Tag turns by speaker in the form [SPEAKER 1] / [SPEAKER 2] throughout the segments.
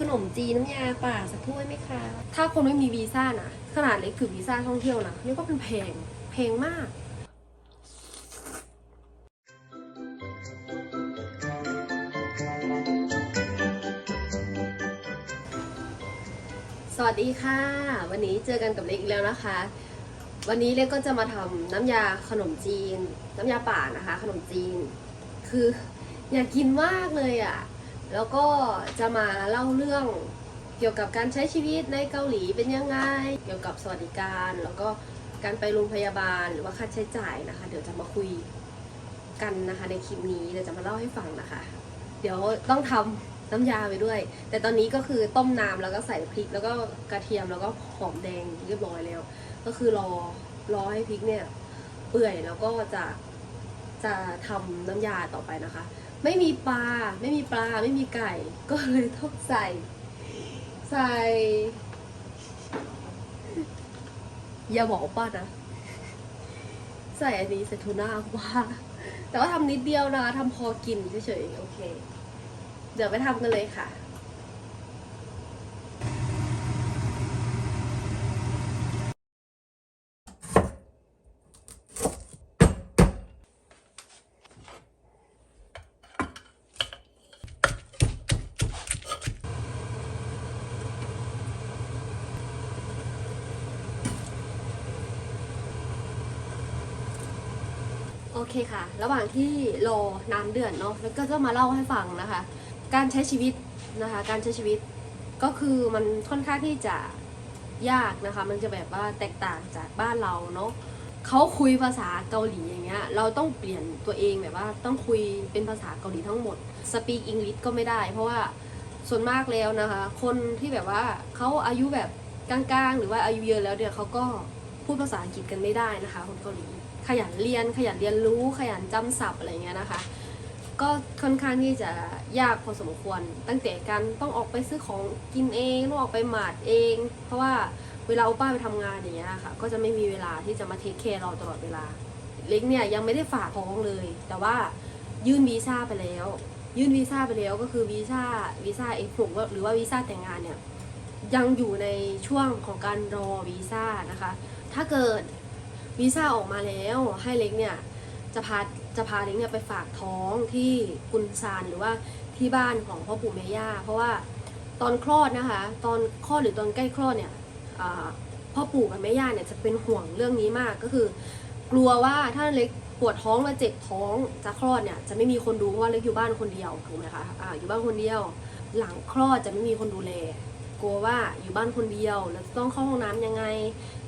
[SPEAKER 1] ขนมจีนน้ำยาป่าสักถ้วยไหมคะ ถ้าคนไม่มีวีซ่านะขนาดเล็กถือวีซ่าท่องเที่ยวนะเรียกว่าเป็นแพงแพงมากสวัสดีค่ะ วันนี้เจอกันกับเล็กอีกแล้วนะคะ วันนี้เล็กก็จะมาทำน้ำยาขนมจีน น้ำยาป่านะคะ ขนมจีน คืออยากกินมากเลยอะ่ะ แล้วก็จะมาเล่าเรื่องเกี่ยวกับการใช้ชีวิตในเกาหลีเป็นยังไง เกี่ยวกับสวัสดิการ แล้วก็การไปโรงพยาบาลหรือว่าค่าใช้จ่ายนะคะ เดี๋ยวจะมาคุยกันนะคะในคลิปนี้เดี๋ยวจะมาเล่าให้ฟังนะคะ เดี๋ยวต้องทำน้ำยาไปด้วย แต่ตอนนี้ก็คือต้มน้ำแล้วก็ใส่พริกแล้วก็กระเทียมแล้วก็หอมแดงเรียบร้อยแล้ว ก็คือรอรอให้พริกเนี่ยเปื่อยแล้วก็จะจะทำน้ำยาต่อไปนะคะ ไม่มีปลา ไม่มีปลา ไม่มีไก่ ก็เลยต้องใส่ ใส่ อย่าบอกป้านะ ใส่อันนี้ใส่ทูน่าว่า แต่ว่าทำนิดเดียวนะทำพอกินเฉยๆ โอเค เดี๋ยวไปทำกันเลยค่ะ เคค่ะ ระหว่างที่รอน้ำเดือดเนาะแล้วก็จะมาเล่าให้ฟังนะคะ การใช้ชีวิตนะคะ การใช้ชีวิตก็คือมันค่อนข้างที่จะยากนะคะ มันจะแบบว่าแตกต่างจากบ้านเราเนาะเขาคุยภาษาเกาหลีอย่างเงี้ย เราต้องเปลี่ยนตัวเองแบบว่าต้องคุยเป็นภาษาเกาหลีทั้งหมด speak English ก็ไม่ได้ เพราะว่าส่วนมากแล้วนะคะ คนที่แบบว่าเขาอายุแบบกลางๆ หรือว่าอายุเยอะแล้วเนี่ยเขาก็พูดภาษาอังกฤษกันไม่ได้นะคะ คนเกาหลี ขยันเรียน ขยันเรียนรู้ ขยันจำศัพท์อะไรเงี้ยนะคะ ก็ค่อนข้างที่จะยากพอสมควร ตั้งแต่การต้องออกไปซื้อของกินเองต้องออกไปหมาดเอง เพราะว่าเวลาอุป้าไปทำงานอย่างเงี้ยค่ะ ก็จะไม่มีเวลาที่จะมาเทคแคร์เราตลอดเวลา เล็กเนี่ยยังไม่ได้ฝากท้องเลย แต่ว่ายื่นวีซ่าไปแล้ว ยื่นวีซ่าไปแล้วก็คือวีซ่าวีซ่าเอฟหรือว่าวีซ่าแต่งงานเนี่ยยังอยู่ในช่วงของการรอวีซ่านะคะ ถ้าเกิด วีซ่าออกมาแล้วให้เล็กเนี่ยจะพาจะพาเล็กเนี่ยไปฝากท้องที่กุนซานหรือว่าที่บ้านของพ่อปู่แม่ย่า เพราะว่าตอนคลอดนะคะ ตอนคลอดหรือตอนใกล้คลอดเนี่ยพ่อปู่กับแม่ย่าเนี่ยจะเป็นห่วงเรื่องนี้มากก็คือ กลัวว่าถ้าเล็กปวดท้องมาเจ็บท้องจะคลอดเนี่ยจะไม่มีคนดูเพราะว่าเล็กอยู่บ้านคนเดียวถูกไหมคะอ่าอยู่บ้านคนเดียว หลังคลอดจะไม่มีคนดูแลกลัวว่าอยู่บ้านคนเดียวแล้วต้องเข้าห้องน้ำยังไง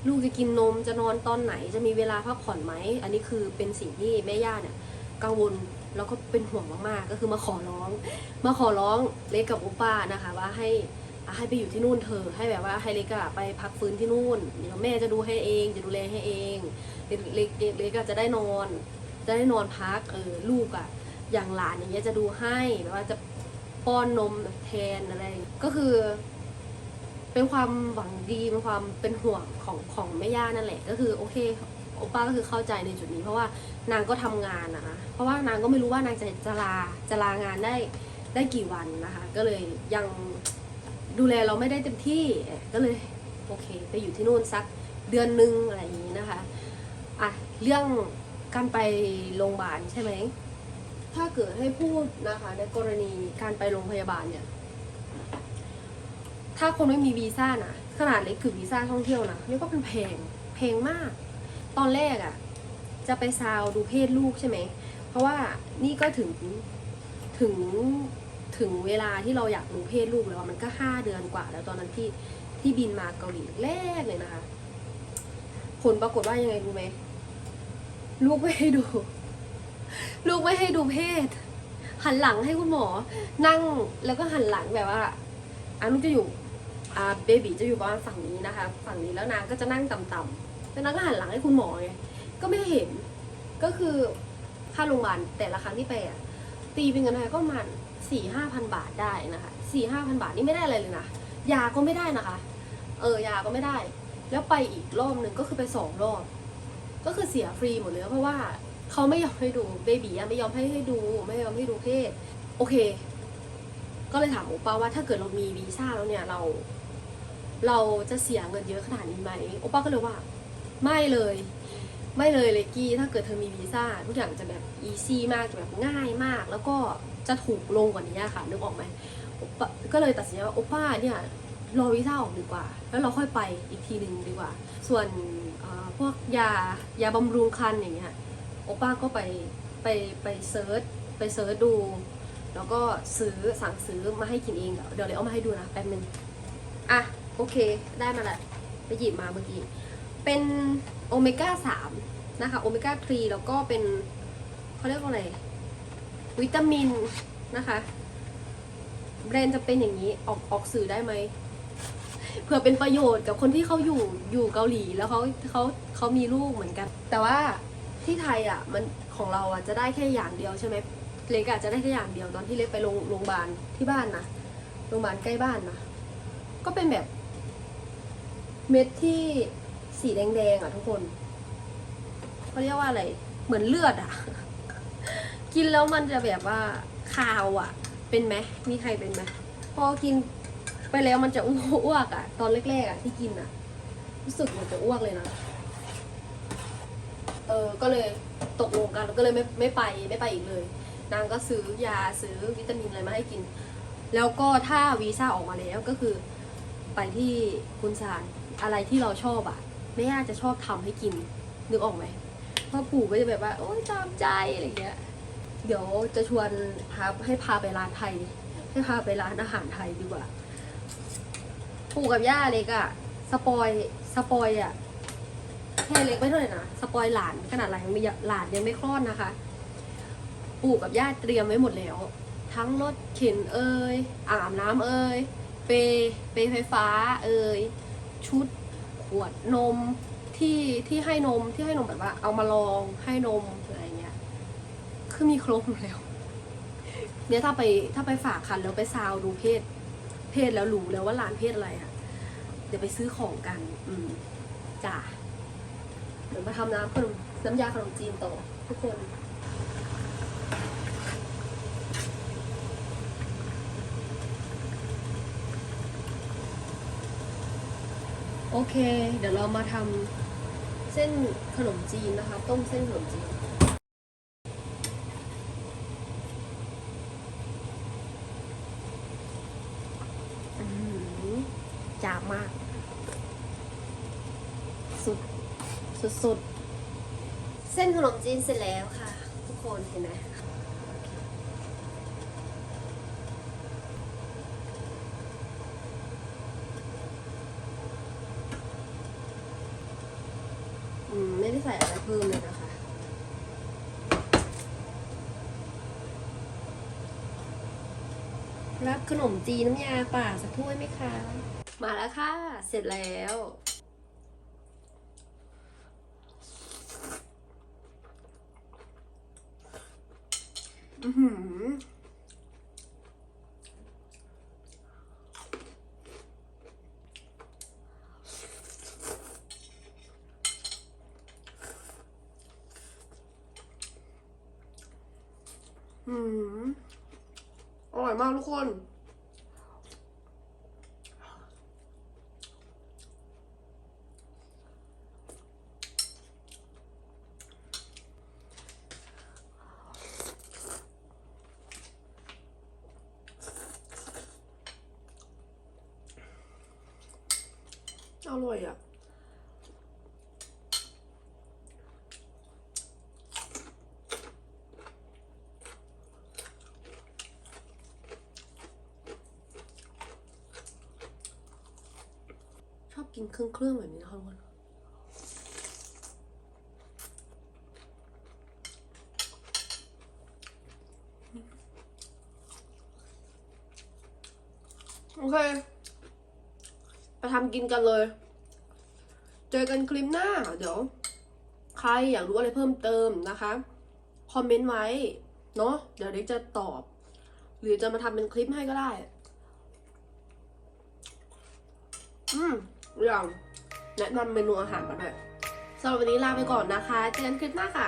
[SPEAKER 1] ลูกจะกินนมจะนอนตอนไหนจะมีเวลาพักผ่อนไหม อันนี้คือเป็นสิ่งที่แม่ย่าเนี่ยกังวลแล้วก็เป็นห่วงมากๆ ก็คือมาขอร้อง มาขอร้องเล็กกับอุป้านะคะ ว่าให้ให้ไปอยู่ที่นู่นเธอะให้แบบว่าให้เล็กอะไปพักฟื้นที่นู่นเดี๋ยวแม่จะดูให้เองจะดูแลให้เองเล็กเล็กเล็กจะได้นอน จะได้นอนพักเออลูกอะอย่างหลานอย่างเงี้ยจะดูให้แบบว่าจะป้อนนมแทนอะไรก็คือ เป็นความหวังดีเป็นความเป็นห่วงของของแม่ย่านั่นแหละ ก็คือโอเคโอป้าก็คือเข้าใจในจุดนี้ เพราะว่านางก็ทำงานนะเพราะว่านางก็ไม่รู้ว่านางจะจะลาจะลางานได้ได้กี่วันนะคะ ก็เลยยังดูแลเราไม่ได้เต็มที่ก็เลยโอเค ไปอยู่ที่นู่นสักเดือนนึงอะไรอย่างนี้นะคะอะเรื่องการไปโรงพยาบาลใช่ไหมถ้าเกิดให้พูดนะคะในกรณีการไปโรงพยาบาลเนี่ย ถ้าคนไม่มีวีซ่านะขนาดเล็กถือวีซ่าท่องเที่ยวนะเรียกว่าเป็นแพงแพงมาก ตอนแรกอะ่ะ จะไปซาวดูเพศลูกใช่ไหม เพราะว่านี่ก็ถึงถึงถึงเวลาที่เราอยากรู้เพศลูกแล้วมันก็ห้าเดือนกว่า แล้วตอนนั้นที่ที่บินมาเกาหลีแรกเลยนะคะ ผลปรากฏว่ายังไงรู้ไหมลูกไม่ให้ดู ลูกไม่ให้ดูเพศ หันหลังให้คุณหมอ นั่งแล้วก็หันหลังแบบว่าอะลูกจะอยู่ เบบีจะอยู่ประมาณฝั่งนี้นะคะ ฝั่งนี้แล้วนางก็จะนั่งต่ำๆแล้วนางก็หันหลังให้คุณหมอไงก็ไม่เห็นก็คือค่าโรงพยาบาลแต่ละครั้งที่ไปอะตีเป็นเงินไทยก็ประมาณสี่ห้าพันบาทได้นะคะสี่ห้าพันบาทนี่ไม่ได้อะไรเลยนะยาก็ไม่ได้นะคะ เออยาก็ไม่ได้ แล้วไปอีกรอบหนึ่งก็คือไปสองรอบ ก็คือเสียฟรีหมดเลยเพราะว่าเขาไม่ยอมให้ดูเบบีอะไม่ยอมให้ให้ดูไม่ยอมให้ดูเพศ โอเค ก็เลยถามโอป้าว่าถ้าเกิดเรามีวีซ่าแล้วเนี่ยเรา เราจะเสียเงินเยอะขนาดนี้ไหมโอป้าก็เลยว่า ไม่เลย ไม่เลยเลยกี้ถ้าเกิดเธอมีวีซ่าทุกอย่างจะแบบอีซี่มากจะแบบง่ายมาก แล้วก็จะถูกลงกว่านี้ค่ะนึกออกไหมก็เลยตัดสินใจว่าโอป้าเนี่ยรอวีซ่าออกดีกว่า แล้วเราค่อยไปอีกทีหนึ่งดีกว่า ส่วนพวกยายาบำรุงคันอย่างเงี้ยโอป้าก็ไปไปไปเซิร์ชไปเซิร์ชดู แล้วก็ซื้อสั่งซื้อมาให้กินเองเดี๋ยวเดี๋ยวเลยเอามาให้ดูนะแป๊บนึงอะโอเค ได้มาละไปหยิบมาเมื่อกี้ เป็นโอเมก้าสามนะคะโอเมก้าทรีแล้วก็เป็นเขาเรียกว่าอะไร วิตามินนะคะแบรนด์จะเป็นอย่างนี้ออกออกสื่อได้ไหมเผื่อเป็นประโยชน์กับคนที่เขาอยู่อยู่เกาหลีแล้วเขาเขาเขามีลูกเหมือนกัน แต่ว่าที่ไทยอะมันของเราอะจะได้แค่อย่างเดียวใช่ไหม เล็กอาจจะได้แค่อย่างเดียวตอนที่เล็กไปโรงโรงพยาบาลที่บ้านนะโรงพยาบาลใกล้บ้านนะก็เป็นแบบ เม็ดที่สีแดงๆอะทุกคนเขาเรียกว่าอะไร เหมือนเลือดอะ กินแล้วมันจะแบบว่าคาวอะ เป็นไหมมีใครเป็นไหมพอกินไปแล้วมันจะอ้วกอะ ตอนแรกๆอะที่กินอะ รู้สึกมันจะอ้วกเลยนะเออก็เลยตกลงกันแล้วก็เลยไม่ไม่ไปไม่ไปอีกเลย นางก็ซื้อยาซื้อวิตามินอะไรมาให้กิน แล้วก็ถ้าวีซ่าออกมาแล้วก็คือ ไปที่คุณสารอะไรที่เราชอบอะแม่ย่าจะชอบทำให้กินนึกออกไหมพ่อปู่ก็จะแบบว่า โอ๊ยตามใจอะไรเงี้ย เดี๋ยวจะชวนพาให้พาไปร้านไทย ให้พาไปร้านอาหารไทยดีกว่า ปู่กับย่าเล็กอะสปอยสปอยอะแค่เล็กไม่เท่าไหร่นะสปอยหลานขนาดหลานยังไม่หลานยังไม่คลอดนะคะ ปู่กับย่าเตรียมไว้หมดแล้ว ทั้งรถเข็นเอ่ยอาบน้ำเอ่ยเปเปไฟฟ้าเอ่ยชุดขวดนมที่ที่ให้นมที่ให้นมแบบว่า เอามาลองให้นมอะไรเงี้ยคือมีครบหมดแล้วเนี่ยถ้าไปถ้าไปฝากคันแล้วไปซาวดูเพศ เพศแล้วรู้แล้วว่าร้านเพศอะไรอะเดี๋ยวไปซื้อของกัน อืมจ้าเดี๋ยวมาทำน้ำขนมน้ำยาขนมจีนต่อทุกคน โอเค เดี๋ยวเรามาทำเส้นขนมจีนนะคะ ต้มเส้นขนมจีนอื้อหือจามมาก สุด สุดสุดเส้นขนมจีนเสร็จแล้วค่ะ ทุกคนเห็นไหมอืม ไม่ได้ใส่อะไรเพิ่มเลยนะคะ รับขนมจีนน้ำยาป่าสักถ้วยไหมคะ มาแล้วค่ะ เสร็จแล้ว อือหืออืม อร่อยมากทุกคน อร่อยอะ กินเครื่องเครื่องแบบนี้นะคะทุกคนโอเคไปทำกินกันเลย เจอกันคลิปหน้า เดี๋ยว ใครอยากรู้อะไรเพิ่มเติมนะคะ คอมเมนต์ไว้ เนาะเดี๋ยวเด็กจะตอบ หรือจะมาทำเป็นคลิปให้ก็ได้ อืม อย่างแนะนำเมนูอาหารมาด้วยสำหรับวันนี้ลาไปก่อนนะคะ เจอกันคลิปหน้าค่ะ